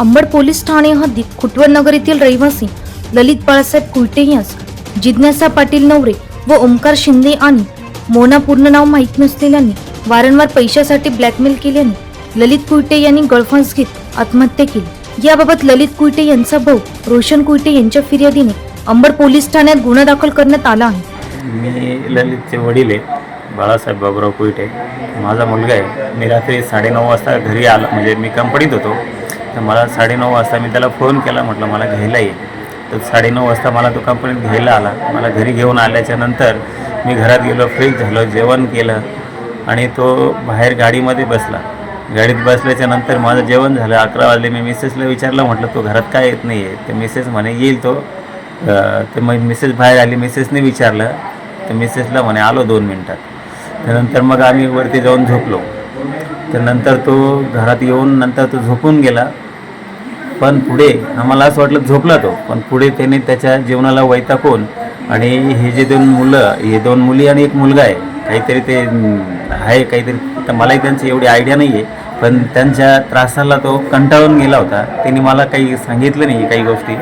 Ambad police Thane हद्दीत खुटवड येथील रहिवासी ललित बाळासाहेब कुलटे यास जिज्ञासा पाटील नवरे व ओमकार शिंदे आणि मोना पूर्ण नाव माहीत नसलेल्यांनी वारंवार पैशासाठी ब्लॅकमेल केल्याने ललित कुलटे यांनी गळफास घेत आत्महत्या केली. याबाबत ललित कुलटे यांचा भाऊ रोशन कुलटे यांच्या फिर्यादीने अंबड पोलीस ठाण्यात गुन्हा दाखल करण्यात आला आहे. मी ललितचे वडील आहे बाळासाहेब बाबुराव कुईटे माझा मुलगा आहे. मी रात्री साडेनऊ वाजता घरी आला म्हणजे मी कंपनीत होतो. तर मला साडेनऊ वाजता मी त्याला फोन केला म्हटलं मला घ्यायला ये. तर साडेनऊ वाजता मला तो कंपनीत घ्यायला आला. मला घरी घेऊन आल्याच्यानंतर मी घरात गेलो फ्रेश झालो जेवण केलं आणि तो बाहेर गाडीमध्ये बसला. गाडीत बसल्याच्या नंतर माझं जेवण झालं. अकरा वाजले. मी मिसेसला विचारलं म्हटलं तो घरात काय येत नाही आहे तर मिसेस म्हणे येईल तो. ते तर मग मिसेस बाहेर आली. मिसेसने विचारलं. तर मिसेसला म्हणे आलो दोन मिनटात. त्यानंतर मग आम्ही वरती जाऊन झोपलो. तर नंतर तो घरात येऊन नंतर तो झोपून गेला. पण पुढे आम्हाला असं वाटलं झोपला तो. पण पुढे त्याने त्याच्या जीवनाला वैताकून आणि हे जे दोन मुलं हे दोन मुली आणि एक मुलगा आहे काहीतरी ते आहे काहीतरी तर मलाही त्यांची एवढी आयडिया नाही आहे पण त्यांच्या त्रासाला तो कंटाळून गेला होता. त्यांनी मला काही सांगितलं नाही काही गोष्टी.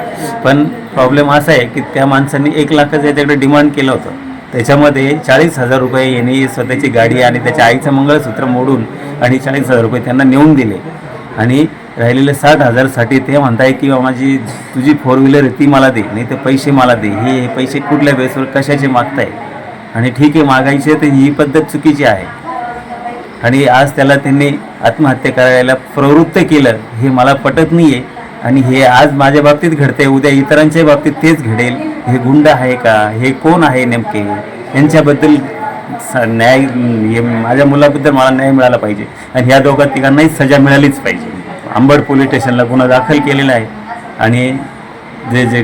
पण प्रॉब्लेम असा आहे की त्या माणसांनी एक लाखाचं याच्याकडे डिमांड केलं होतं. त्याच्यामध्ये चाळीस हजार रुपये यांनी स्वतःची गाडी आणि त्याच्या आईचं मंगळसूत्र मोडून आणि चाळीस हजार रुपये त्यांना नेऊन दिले. आणि राहिलेले साठ हजारसाठी ते म्हणताय की बाबा माझी तुझी फोर व्हीलर आहे ती मला दे नाही तर पैसे मला दे. हे हे पैसे कुठल्या बेसवर कशाचे मागताय? आणि ठीक आहे मागायचे तर ही पद्धत चुकीची आहे. आणि आज त्याला त्यांनी आत्महत्या करायला प्रवृत्त केलं हे मला पटत नाही आहे आणि हे आज माझ्या बाबतीत घडते उद्या इतरांच्या बाबतीत तेच घडेल. हे गुंड आहे का? हे कोण आहे नेमके? यांच्याबद्दल स- न्याय हे माझ्या मुलाबद्दल मला न्याय मिळाला पाहिजे. आणि ह्या दोघा तिघांनाही सजा मिळालीच पाहिजे. आंबड पोलीस स्टेशनला गुन्हा दाखल केलेला आहे. आणि जे जे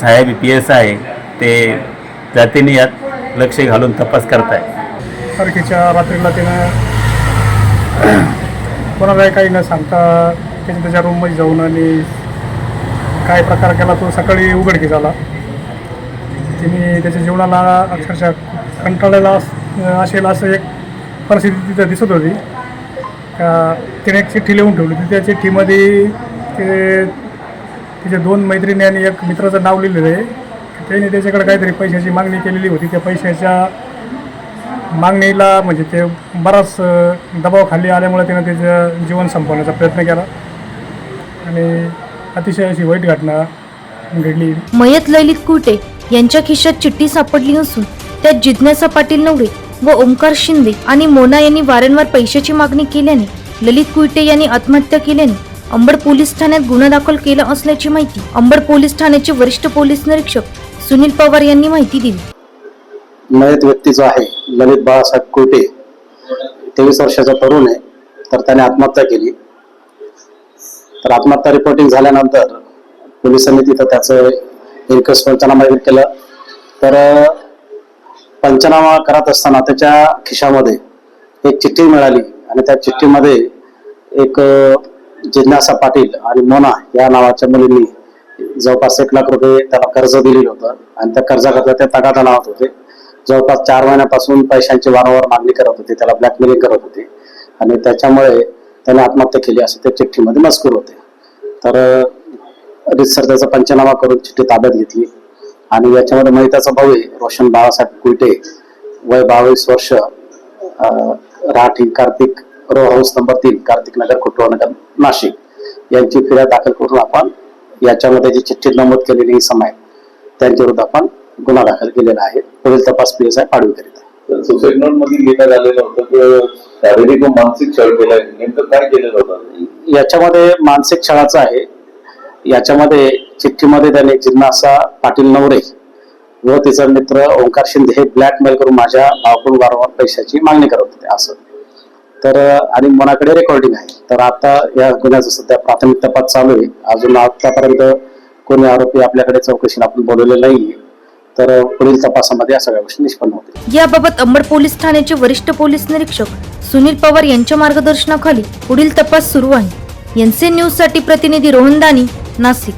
साहेब पी एस आहे ते जातीने यात लक्ष घालून तपास करत आहे तारखेच्या रात्रीला त्यानं कोणालाही काही न सांगता त्याच्या त्याच्या रूममध्ये जाऊन आणि काय प्रकार केला तो सकाळी उघडकी झाला तिने त्याच्या जीवनाला अक्षरशः कंटाळलेला असेल असं एक परिस्थिती तिथं दिसत होती. का तिने एक चिठ्ठी लिहून ठेवली होती. त्या चिठ्ठीमध्ये ते तिच्या दोन मैत्रिणी आणि एक मित्राचं नाव लिहिलेलं आहे. त्याने त्याच्याकडे काहीतरी पैशाची मागणी केलेली होती. त्या पैशाच्या मागणीला म्हणजे ते बराच दबाव खाली आल्यामुळे त्यानं त्याचं जीवन संपवण्याचा प्रयत्न केला. आणि अतिशय अशी वाईट घटना घडली. मयत ललित कुटे यांच्या खिशात चिठ्ठी सापडली असून त्यात जिज्ञासा पाटील नवरे व ओंकार शिंदे आणि मोना यांनी वारंवार पैशाची मागणी केल्याने ललित कुईटे यांनी आत्महत्या केल्याने अंबड पोलीस ठाण्यात गुन्हा दाखल केला असल्याची माहिती अंबड पोलीस ठाण्याचे वरिष्ठ पोलीस निरीक्षक सुनील पवार यांनी माहिती दिली. मयत व्यक्ती जो आहे ललित बाळासाहेब कोटे तेवीस वर्षाचा तरुण आहे तर त्याने आत्महत्या केली. तर आत्महत्या रिपोर्टिंग झाल्यानंतर पोलिसांनी तिथं त्याचं इन्क्वेस्ट पंचनामा केलं. तर पंचनामा करत असताना त्याच्या खिशामध्ये एक चिठ्ठी मिळाली. आणि त्या चिठ्ठीमध्ये एक जिज्ञासा पाटील आणि मोना या नावाच्या मुलींनी जवळपास एक लाख रुपये त्याला कर्ज दिलेलं होतं. आणि त्या कर्जाकरता ते तगादा लावत होते. जवळपास चार महिन्यापासून पैशांची वारंवार मागणी करत होते. त्याला ब्लॅकमेलिंग करत होते. आणि त्याच्यामुळे त्याने आत्महत्या केली असं त्या चिठ्ठीमध्ये मजकूर होते. तर रितसर त्याचा पंचनामा करून चिठ्ठी ताब्यात घेतली. आणि याच्यामध्ये महिताचा भाऊ आहे रोशन बाळासाहेब कुलटे. वय बावीस वर्ष Rahati Kartik row house number तीन कार्तिक नगर खुटवा नगर नाशिक. यांची फिर्याद दाखल करून आपण याच्यामध्ये जी चिठ्ठीत नमूद केलेली इसम आहे त्यांच्या विरुद्ध आपण गुन्हा दाखल केलेला आहे. पुढील तपास पी एस आय पाडवी करीत आहे. सुसाईड नोटमध्ये लिहिण्यात आलेलं होतं की शारीरिक व मानसिक छळ केलाय नेमकं काय केलेलं होतं? याच्यामध्ये मानसिक छळाचं आहे. याच्यामध्ये चिठ्ठीमध्ये त्याने जिज्ञासा पाटील नवरे व तिचा मित्र ओंकार शिंदे हे ब्लॅकमेल करून माझ्या भावाकडून वारंवार पैशाची मागणी करत होते असं. तर आणि मनाकडे रेकॉर्डिंग आहे. तर आता या गुन्ह्याचा सध्या प्राथमिक तपास चालू आहे. अजून आतापर्यंत कोणी आरोपी आपल्याकडे चौकशीला आपण बोलवले नाही तर पुढील तपासामध्ये या सगळ्या गोष्टी निष्पन्न होतील. याबाबत अंबड पोलीस ठाण्याचे वरिष्ठ पोलीस निरीक्षक सुनील पवार यांच्या मार्गदर्शनाखाली पुढील तपास सुरू आहे. एनसी न्यूजसाठी प्रतिनिधी रोहन दानी नाशिक.